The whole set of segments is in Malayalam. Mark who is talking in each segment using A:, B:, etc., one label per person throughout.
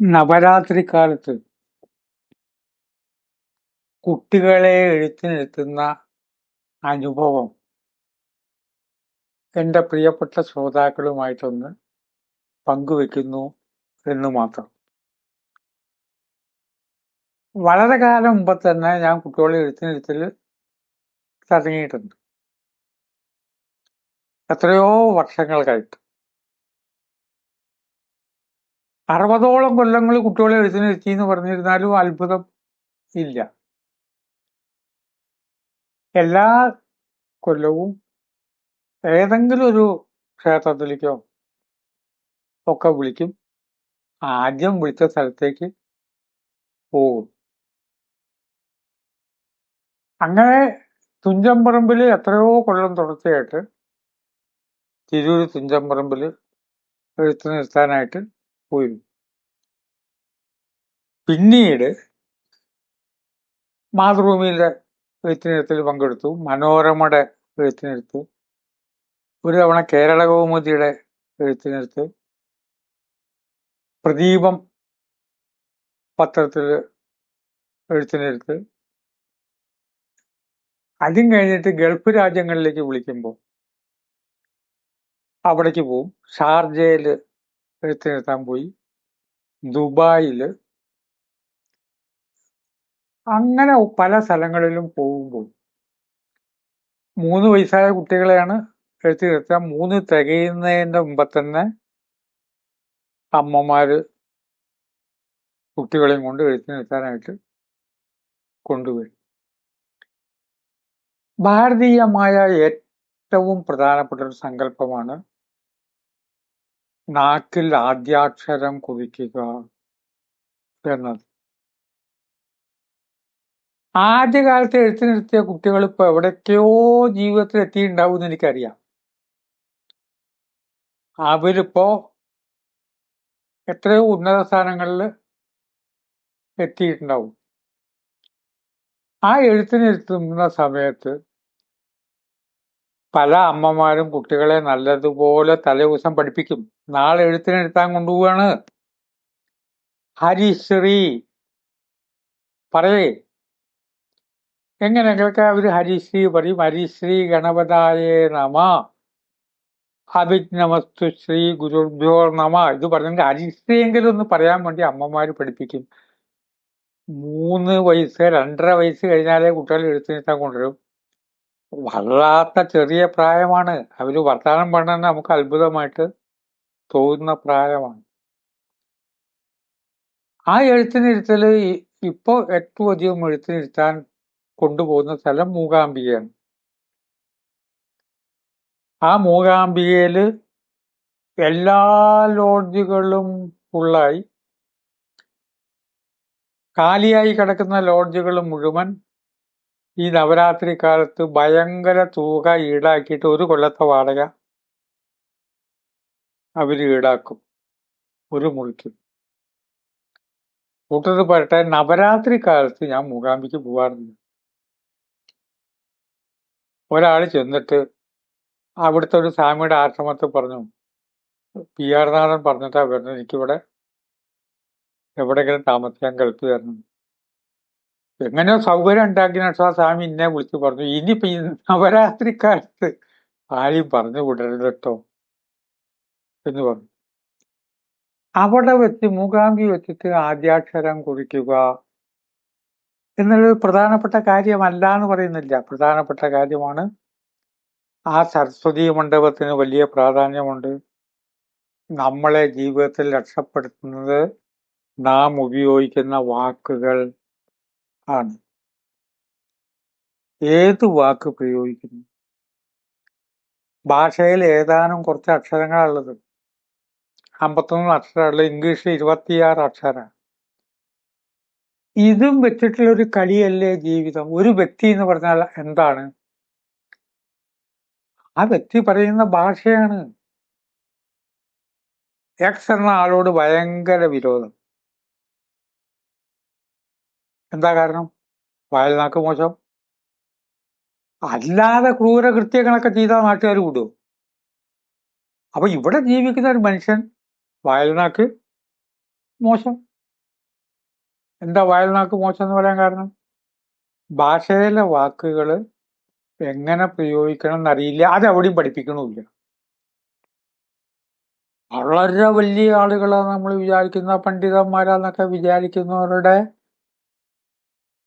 A: നവരാത്രി കാലത്ത് കുട്ടികളെ എഴുത്തിനിരുത്തുന്ന അനുഭവം എന്റെ പ്രിയപ്പെട്ട ശ്രോതാക്കളുമായിട്ടൊന്ന് പങ്കുവെക്കുന്നു എന്ന് മാത്രം. വളരെ കാലം മുമ്പ് തന്നെ ഞാൻ കുട്ടികളെ എഴുത്തിനിരുത്തിൽ തുടങ്ങിയിട്ടുണ്ട്. എത്രയോ വർഷങ്ങൾക്കായിട്ട് അറുപതോളം കൊല്ലങ്ങൾ കുട്ടികളെ എഴുത്തിനിരുത്തി എന്ന് പറഞ്ഞിരുന്നാലും അത്ഭുതം ഇല്ല. എല്ലാ കൊല്ലവും ഏതെങ്കിലും ഒരു ക്ഷേത്രത്തിലേക്കോ ഒക്കെ വിളിക്കും. ആദ്യം വിളിച്ച സ്ഥലത്തേക്ക് പോകും. അങ്ങനെ തുഞ്ചമ്പറമ്പിൽ എത്രയോ കൊല്ലം തുടർച്ചയായിട്ട് തിരൂർ തുഞ്ചമ്പറമ്പിൽ എഴുത്ത് നിർത്താനായിട്ട് പോയിരുന്നു. പിന്നീട് മാതൃഭൂമിയിലെ എഴുത്തിനിരുത്തിൽ പങ്കെടുത്തു മനോരമയുടെ എഴുത്തിനിരുത്ത് ഒരു തവണ കേരള കൗമുദിയുടെ പ്രദീപം പത്രത്തിൽ എഴുത്തിനിരുത്ത് അതും കഴിഞ്ഞിട്ട് ഗൾഫ് രാജ്യങ്ങളിലേക്ക് വിളിക്കുമ്പോൾ അവിടേക്ക് പോവും. ഷാർജയിൽ എഴുത്തിനിരുത്താൻ പോയി. ദുബായിൽ അങ്ങനെ പല സ്ഥലങ്ങളിലും പോകുമ്പോൾ മൂന്ന് വയസ്സായ കുട്ടികളെയാണ് എഴുത്തി നിർത്തുക. മൂന്ന് തികയുന്നതിന്റെ മുമ്പ് തന്നെ അമ്മമാര് കുട്ടികളെയും കൊണ്ട് എഴുത്തി നിർത്താനായിട്ട് കൊണ്ടുവരും. ഭാരതീയമായ ഏറ്റവും പ്രധാനപ്പെട്ട ഒരു സങ്കല്പമാണ് നാക്കിൽ ആദ്യാക്ഷരം കുറിക്കുക എന്നത്. ആദ്യകാലത്ത് എഴുത്തി നിർത്തിയ കുട്ടികൾ ഇപ്പൊ എവിടേക്കോ ജീവിതത്തിൽ എത്തിയിട്ടുണ്ടാവും എന്ന് എനിക്കറിയാം. അവരിപ്പോ എത്രയോ ഉന്നത സ്ഥാനങ്ങളിൽ എത്തിയിട്ടുണ്ടാവും. ആ എഴുത്തിനിരുത്തുന്ന സമയത്ത് പല അമ്മമാരും കുട്ടികളെ നല്ലതുപോലെ തലേദിവസം പഠിപ്പിക്കും. നാളെ എഴുത്തിനിരുത്താൻ കൊണ്ടുപോവാണ്. ഹരിശ്രീ പറയേ. എങ്ങനെയൊക്കെ അവർ ഹരിശ്രീ പറയും ഹരിശ്രീ ഗണപതായേ നമ അഭിജ്ഞമസ്തു ശ്രീ ഗുരുഭ്യോ നമ. ഇത് പറഞ്ഞെങ്കിൽ ഹരിശ്രീയെങ്കിലും ഒന്ന് പറയാൻ വേണ്ടി അമ്മമാർ പഠിപ്പിക്കും. മൂന്ന് വയസ്സ് രണ്ടര വയസ്സ് കഴിഞ്ഞാലേ കുട്ടികൾ എഴുത്തിനിരുത്താൻ കൊണ്ടുവരും. വളരാത്ത ചെറിയ പ്രായമാണ്. അവർ വർത്തമാനം പറഞ്ഞാൽ നമുക്ക് അത്ഭുതമായിട്ട് തോന്നുന്ന പ്രായമാണ്. ആ എഴുത്തിനിരുത്തൽ ഇപ്പോ ഏറ്റവും അധികം എഴുത്തിനിരുത്താൻ കൊണ്ടുപോകുന്ന സ്ഥലം മൂകാംബികയാണ്. ആ മൂകാംബികയിൽ എല്ലാ ലോഡ്ജുകളും ഫുള്ളായി കാലിയായി കിടക്കുന്ന ലോഡ്ജുകൾ മുഴുവൻ ഈ നവരാത്രി കാലത്ത് ഭയങ്കര തുക ഈടാക്കിയിട്ട് ഒരു കൊല്ലത്തെ വാടക അവർ ഈടാക്കും. ഒരു മുറിക്കും. കൂട്ടത്തിൽ പറയട്ടെ നവരാത്രി കാലത്ത് ഞാൻ മൂകാംബിക്ക് പോകാറുണ്ട് ഒരാൾ ചെന്നിട്ട് അവിടുത്തെ ഒരു സ്വാമിയുടെ ആശ്രമത്തിൽ പറഞ്ഞു പി ആർ നാഥൻ പറഞ്ഞിട്ടാ വരുന്നത്. എനിക്കിവിടെ എവിടെയെങ്കിലും താമസിക്കാൻ കൽപ്പി തരണം എങ്ങനെയോ സൗകര്യം ഉണ്ടാക്കിയ ആ സ്വാമി എന്നെ വിളിച്ച് പറഞ്ഞു ഇനിയിപ്പോ നവരാത്രി കാലത്ത് ആരെയും പറഞ്ഞു വിടരുത് കേട്ടോ എന്ന് പറഞ്ഞു. അവിടെ വെച്ച് മൂകാംബി വെച്ചിട്ട് ആദ്യാക്ഷരം കുറിക്കുക എന്നുള്ളത് പ്രധാനപ്പെട്ട കാര്യമല്ല എന്ന് പറയുന്നില്ല. പ്രധാനപ്പെട്ട കാര്യമാണ് ആ സരസ്വതി മണ്ഡപത്തിന് വലിയ പ്രാധാന്യമുണ്ട്. നമ്മളെ ജീവിതത്തിൽ രക്ഷപ്പെടുത്തുന്നത് നാം ഉപയോഗിക്കുന്ന വാക്കുകൾ ആണ്. ഏത് വാക്ക് പ്രയോഗിക്കുന്നു? ഭാഷയിൽ ഏതാനും കുറച്ച് അക്ഷരങ്ങളുള്ളത് അമ്പത്തൊന്ന് അക്ഷരമുള്ള ഇംഗ്ലീഷിൽ ഇരുപത്തിയാറ് അക്ഷരമാണ് ഇതും വെച്ചിട്ടുള്ള ഒരു കളിയല്ലേ ജീവിതം? ഒരു വ്യക്തി എന്ന് പറഞ്ഞാൽ എന്താണ്? ആ വ്യക്തി പറയുന്ന ഭാഷയാണ്. എക്സ് എന്ന ആളോട് ഭയങ്കര വിരോധം. എന്താ കാരണം? വയൽനാക്ക് മോശം. അല്ലാതെ ക്രൂരകൃത്യങ്ങളൊക്കെ ചെയ്താൽ നാട്ടുകാർ വിടുമോ അപ്പൊ ഇവിടെ ജീവിക്കുന്ന ഒരു മനുഷ്യൻ വയൽനാക്ക് മോശം. എന്താ വായനാക്ക് മോശം എന്ന് പറയാൻ കാരണം? ഭാഷയിലെ വാക്കുകൾ എങ്ങനെ പ്രയോഗിക്കണം എന്നറിയില്ല അത് എവിടെയും പഠിപ്പിക്കണമില്ല. വളരെ വലിയ ആളുകളാണ് നമ്മൾ വിചാരിക്കുന്ന പണ്ഡിതന്മാരാന്നൊക്കെ വിചാരിക്കുന്നവരുടെ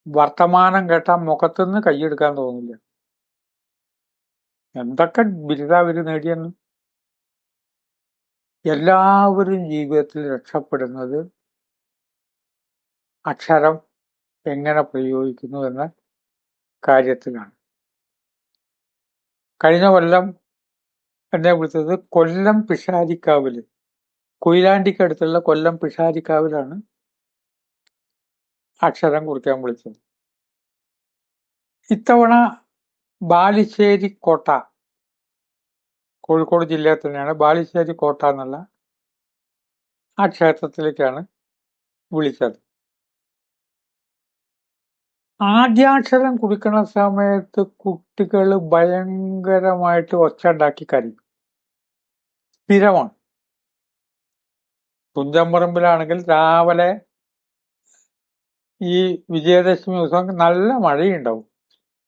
A: വർത്തമാനം കേട്ടാൽ മുഖത്തുനിന്ന് കൈയെടുക്കാൻ തോന്നില്ല. എന്തൊക്കെ ബിരുദ അവർ നേടിയെന്ന്? എല്ലാവരും ജീവിതത്തിൽ രക്ഷപ്പെടുന്നത് അക്ഷരം എങ്ങനെ പ്രയോഗിക്കുന്നു എന്ന കാര്യത്തിലാണ്. കഴിഞ്ഞ കൊല്ലം എന്നെ വിളിച്ചത് കൊല്ലം പിഷാരിക്കാവിൽ കൊയിലാണ്ടിക്കടുത്തുള്ള കൊല്ലം പിഷാരിക്കാവിലാണ് അക്ഷരം കുറിക്കാൻ വിളിച്ചത്. ഇത്തവണ ബാലിശ്ശേരി കോട്ട കോഴിക്കോട് ജില്ലയിൽ തന്നെയാണ് ബാലിശ്ശേരി കോട്ട എന്നുള്ള ആ ക്ഷേത്രത്തിലേക്കാണ് വിളിച്ചത്. ആദ്യാക്ഷരം കുടിക്കുന്ന സമയത്ത് കുട്ടികൾ ഭയങ്കരമായിട്ട് ഒച്ച ഉണ്ടാക്കി കരയും. സ്ഥിരമാണ്. തുഞ്ചമ്പറമ്പിലാണെങ്കിൽ രാവിലെ ഈ വിജയദശമി ദിവസം നല്ല മഴയുണ്ടാവും.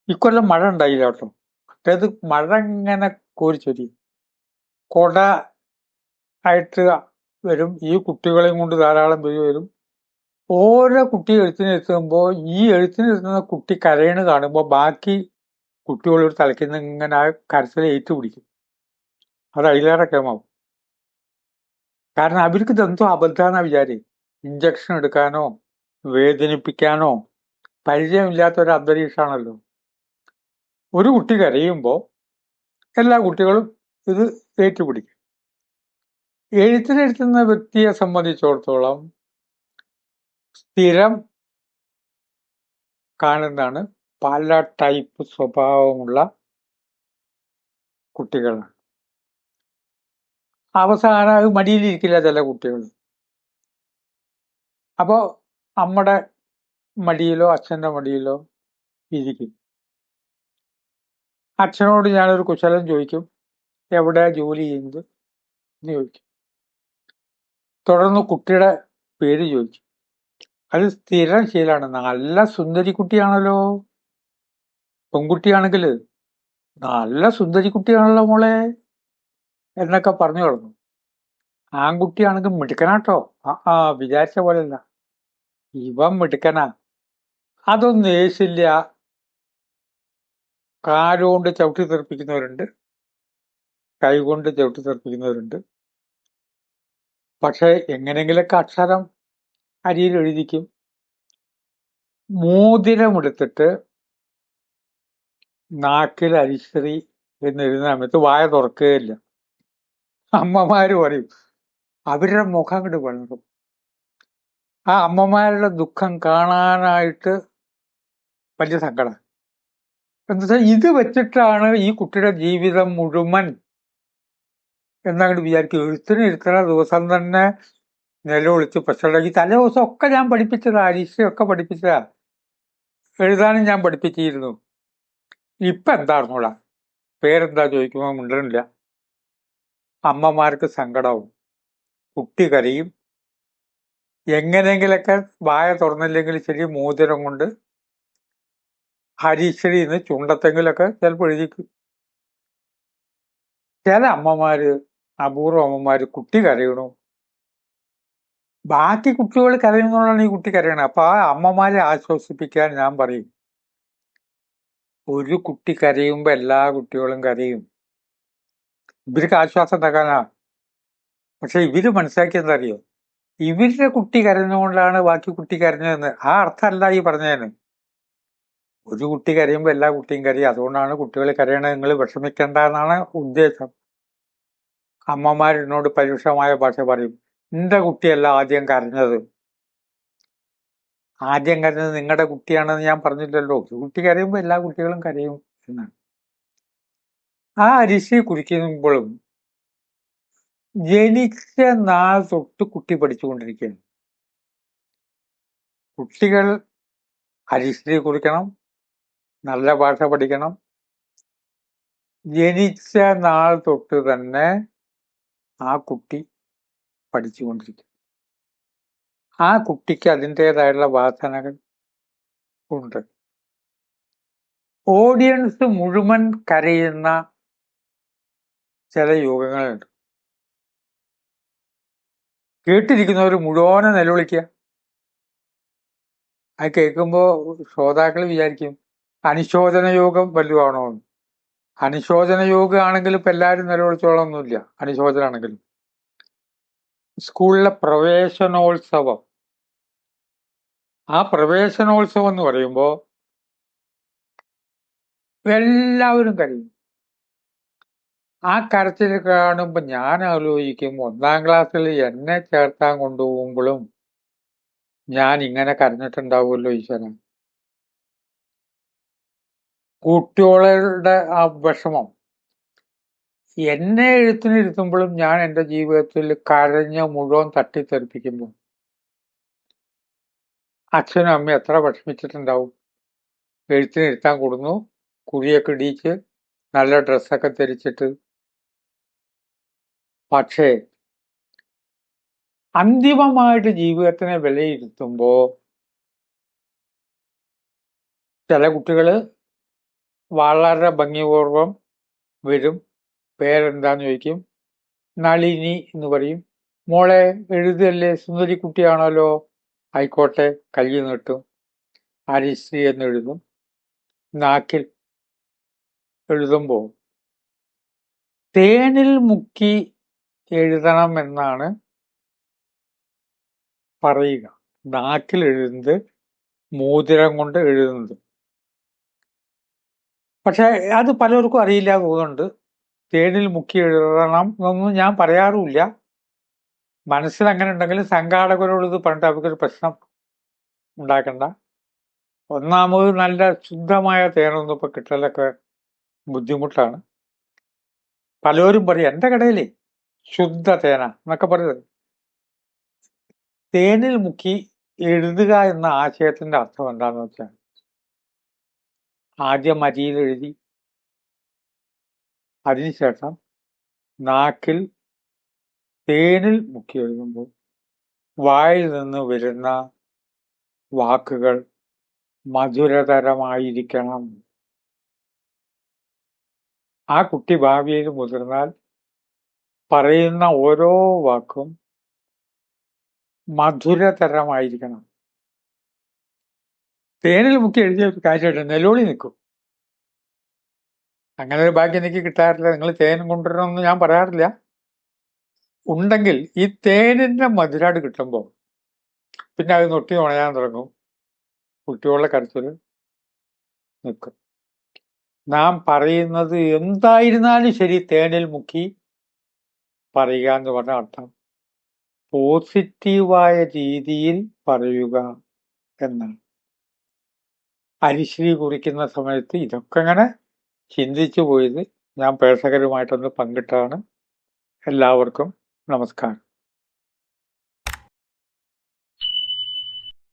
A: ഇക്കൊല്ലം മഴ ഉണ്ടായില്ല കേട്ടോ. അതായത് മഴ ഇങ്ങനെ കോരിച്ചൊരി. കൊട ആയിട്ട് വരും. ഈ കുട്ടികളെയും കൊണ്ട് ധാരാളം പേര് വരും. ഓരോ കുട്ടി എഴുത്തിനെത്തുമ്പോൾ ഈ എഴുത്തിനെത്തുന്ന കുട്ടി കരയണ് കാണുമ്പോൾ ബാക്കി കുട്ടികളോട് തലയ്ക്കുന്ന ഇങ്ങനെ ആ കരച്ചിൽ ഏറ്റുപിടിക്കും അത് അതിലേറെ കേമാവും കാരണം അവർക്ക് ഇതെന്തോ അബദ്ധാന്ന വിചാരി ഇഞ്ചക്ഷൻ എടുക്കാനോ വേദനിപ്പിക്കാനോ പരിചയമില്ലാത്ത ഒരു അന്തരീക്ഷമാണല്ലോ. ഒരു കുട്ടി കരയുമ്പോൾ എല്ലാ കുട്ടികളും ഇത് ഏറ്റുപിടിക്കും. എഴുത്തിനെഴുത്തുന്ന വ്യക്തിയെ സംബന്ധിച്ചിടത്തോളം സ്ഥിരം കാണുന്നതാണ് പല ടൈപ്പ് സ്വഭാവമുള്ള കുട്ടികളാണ് അവസാനം മടിയിലിരിക്കില്ല ചില കുട്ടികൾ. അപ്പോ നമ്മുടെ മടിയിലോ അച്ഛന്റെ മടിയിലോ ഇരിക്കും. അച്ഛനോട് ഞാനൊരു കുശലം ചോദിക്കും എവിടെ ജോലി ചെയ്യുന്നത്? എന്ന് ചോദിക്കും. തുടർന്ന് കുട്ടിയുടെ പേര് ചോദിക്കും. അത് സ്ഥിരം ശീലാണ്. നല്ല സുന്ദരി കുട്ടിയാണല്ലോ. പെൺകുട്ടിയാണെങ്കിൽ നല്ല സുന്ദരി കുട്ടിയാണല്ലോ മോളെ എന്നൊക്കെ പറഞ്ഞു തുടങ്ങും. ആൺകുട്ടിയാണെങ്കിൽ മിടുക്കനാട്ടോ. ആ വിചാരിച്ച പോലെയല്ല. ഇവൻ മിടുക്കനാ. അതൊന്നും ഏശില്ല. കാലുകൊണ്ട് ചവിട്ടി തെറിപ്പിക്കുന്നവരുണ്ട്. കൈകൊണ്ട് ചവിട്ടി തെറിപ്പിക്കുന്നവരുണ്ട്. പക്ഷെ എങ്ങനെങ്കിലൊക്കെ അക്ഷരം അരിയിൽ എഴുതിക്കും മോതിരമെടുത്തിട്ട് നാക്കിൽ അരിശ്രീ എന്നിരുന്ന സമയത്ത് വായ തുറക്കുകയില്ല. അമ്മമാര് പറയും അവരുടെ മുഖം അങ്ങോട്ട് വളരും. ആ അമ്മമാരുടെ ദുഃഖം കാണാനായിട്ട് വലിയ സങ്കടം. എന്നുവെച്ചാൽ ഇത് വെച്ചിട്ടാണ് ഈ കുട്ടിയുടെ ജീവിതം മുഴുവൻ എന്നങ്ങോട്ട് വിചാരിക്കും. എഴുത്തിന് ഇരുത്തുന്ന ദിവസം തന്നെ നിലവിളിച്ച്. പ്രശ്നമുണ്ടാക്കി തലേ ദിവസം ഒക്കെ ഞാൻ പഠിപ്പിച്ചതാ. അരീക്ഷയൊക്കെ പഠിപ്പിച്ചതാ. എഴുതാനും ഞാൻ പഠിപ്പിച്ചിരുന്നു. ഇപ്പൊ എന്താണെന്നോടാ പേരെന്താ ചോദിക്കുമ്പോൾ മുണ്ടനില്ല അമ്മമാർക്ക് സങ്കടവും. കുട്ടി കരയും. എങ്ങനെയെങ്കിലൊക്കെ വായ തുറന്നില്ലെങ്കിൽ ശരി മോതിരം കൊണ്ട് ഹരീശ്വരി എന്ന് ചുണ്ടത്തെങ്കിലൊക്കെ ചിലപ്പോൾ എഴുതിക്കും. ചില അമ്മമാര് അപൂർവ അമ്മമാര് കുട്ടി കരയണു. ബാക്കി കുട്ടികൾ കരയുന്നതുകൊണ്ടാണ് ഈ കുട്ടി കരയണത്. അപ്പൊ ആ അമ്മമാരെ ആശ്വസിപ്പിക്കാൻ ഞാൻ പറയും. ഒരു കുട്ടി കരയുമ്പോ എല്ലാ കുട്ടികളും കരയും. ഇവർക്ക് ആശ്വാസം തകാനാ പക്ഷെ ഇവർ മനസ്സിലാക്കി അറിയോ? ഇവരുടെ കുട്ടി കരഞ്ഞുകൊണ്ടാണ് ബാക്കി കുട്ടി കരഞ്ഞതെന്ന്. ആ അർത്ഥമല്ല ഈ പറഞ്ഞതിന്. ഒരു കുട്ടി കരയുമ്പോ എല്ലാ കുട്ടിയും കരയും. അതുകൊണ്ടാണ് കുട്ടികൾ കരയണത്. നിങ്ങൾ വിഷമിക്കേണ്ട എന്നാണ് ഉദ്ദേശം. അമ്മമാരെന്നോട് പരുഷമായ ഭാഷ പറയും. എന്റെ കുട്ടിയല്ല ആദ്യം കരഞ്ഞത്. ആദ്യം കരഞ്ഞത് നിങ്ങളുടെ കുട്ടിയാണെന്ന് ഞാൻ പറഞ്ഞില്ലല്ലോ. കുട്ടി കരയുമ്പോൾ എല്ലാ കുട്ടികളും കരയും എന്നാണ്. ആ അരിശി കുടിക്കുമ്പോഴും ജനിച്ച നാൾ തൊട്ട് കുട്ടി പഠിച്ചുകൊണ്ടിരിക്കുകയാണ്. കുട്ടികൾ അരിശ്രീ കുറിക്കണം നല്ല ഭാഷ പഠിക്കണം. ജനിച്ച നാൾ തൊട്ട് തന്നെ ആ കുട്ടി പഠിച്ചുകൊണ്ടിരിക്കും. ആ കുട്ടിക്ക് അതിന്റെതായുള്ള വാസനകൾ ഉണ്ട്. ഓഡിയൻസ് മുഴുവൻ കരയുന്ന ചില യോഗങ്ങളുണ്ട്. കേട്ടിരിക്കുന്നവർ മുഴുവനെ നിലവിളിക്കുക. അത് കേൾക്കുമ്പോൾ ശ്രോതാക്കൾ വിചാരിക്കും അനുശോചന യോഗം വലുതാണോ അനുശോചന യോഗമാണെങ്കിലും ഇപ്പൊ എല്ലാവരും നിലവിളിച്ചോളൊന്നുമില്ല അനുശോചനാണെങ്കിലും. സ്കൂളിലെ പ്രവേശനോത്സവം. ആ പ്രവേശനോത്സവം എന്ന് പറയുമ്പോൾ എല്ലാവരും കരയും ആ കരച്ചിൽ കാണുമ്പോൾ ഞാൻ ആലോചിക്കും ഒന്നാം ക്ലാസ്സിൽ എന്നെ ചേർത്താൻ കൊണ്ടുപോകുമ്പോഴും ഞാൻ ഇങ്ങനെ കരഞ്ഞിട്ടുണ്ടാവുമല്ലോ ഈശ്വരൻ. കുട്ടികളുടെ ആ വിഷമം. എന്നെ എഴുത്തിനിരുത്തുമ്പോഴും ഞാൻ എന്റെ ജീവിതത്തിൽ കരഞ്ഞ മുഴുവൻ തട്ടിത്തെറിപ്പിക്കുമ്പോൾ അച്ഛനും അമ്മയും എത്ര വിഷമിച്ചിട്ടുണ്ടാവും? എഴുത്തിനിരുത്താൻ കൊടുന്നു കുഴിയൊക്കെ ഇടിച്ച് നല്ല ഡ്രസ്സൊക്കെ ധരിച്ചിട്ട്. പക്ഷേ അന്തിമമായിട്ട് ജീവിതത്തിനെ വിലയിരുത്തുമ്പോൾ ചില കുട്ടികൾ വളരെ ഭംഗിപൂർവം വരും. പേരെന്താന്ന് ചോദിക്കും? നളിനി എന്ന് പറയും. മോളെ എഴുതല്ലേ? സുന്ദരി കുട്ടിയാണല്ലോ ആയിക്കോട്ടെ കൈ നീട്ടും ഹരിശ്രീ എന്ന് എഴുതും. നാക്കിൽ എഴുതുമ്പോൾ തേനിൽ മുക്കി എഴുതണം എന്നാണ് പറയുക. നാക്കിൽ എഴുതുന്നത് മോതിരം കൊണ്ട് എഴുതുന്നത്. പക്ഷെ അത് പലർക്കും അറിയില്ല തോന്നുന്നുണ്ട് തേനിൽ മുക്കി എഴുതണം എന്നൊന്നും ഞാൻ പറയാറുമില്ല. മനസ്സിൽ അങ്ങനെ ഉണ്ടെങ്കിലും സംഘാടകരോട് ഇത് പറഞ്ഞിട്ട് അവർക്കൊരു പ്രശ്നം ഉണ്ടാക്കണ്ട. ഒന്നാമത് നല്ല ശുദ്ധമായ തേനൊന്നും ഇപ്പൊ കിട്ടലൊക്കെ ബുദ്ധിമുട്ടാണ്. പലരും പറയും എന്റെ കടയിലേ ശുദ്ധ തേന എന്നൊക്കെ പറയുന്നത്. തേനിൽ മുക്കി എഴുതുക എന്ന ആശയത്തിന്റെ അർത്ഥം എന്താന്ന് വെച്ചാൽ ആദ്യം അരിയിൽ എഴുതി അതിനുശേഷം നാക്കിൽ തേനിൽ മുക്കി എഴുതുമ്പോൾ വായിൽ നിന്ന് വരുന്ന വാക്കുകൾ മധുരതരമായിരിക്കണം. ആ കുട്ടി ഭാവിയിൽ മുതിർന്നാൽ പറയുന്ന ഓരോ വാക്കും മധുരതരമായിരിക്കണം. തേനിൽ മുക്കി എഴുതിയ കാര്യമായിട്ട് നെലോളി നിൽക്കും. അങ്ങനെ ഒരു ഭാഗ്യം എനിക്ക് കിട്ടാറില്ല. നിങ്ങൾ തേൻ കൊണ്ടുവരണമെന്ന് ഞാൻ പറയാറില്ല. ഉണ്ടെങ്കിൽ ഈ തേനിന്റെ മധുരാട് കിട്ടുമ്പോൾ പിന്നെ അത് നൊട്ടി ഉണയാൻ തുടങ്ങും. കുട്ടികളുടെ കരച്ചിൽ നിൽക്കും. നാം പറയുന്നത് എന്തായിരുന്നാലും ശരി തേനിൽ മുക്കി പറയുക എന്ന് പറഞ്ഞ അർത്ഥം. പോസിറ്റീവായ രീതിയിൽ പറയുക എന്നാണ്. അരിശ്രീ കുറിക്കുന്ന സമയത്ത് ഇതൊക്കെ അങ്ങനെ ചിന്തിച്ചു പോയത് ഞാൻ പ്രേക്ഷകരുമായിട്ടൊന്ന് പങ്കിട്ടാണ് എല്ലാവർക്കും നമസ്കാരം.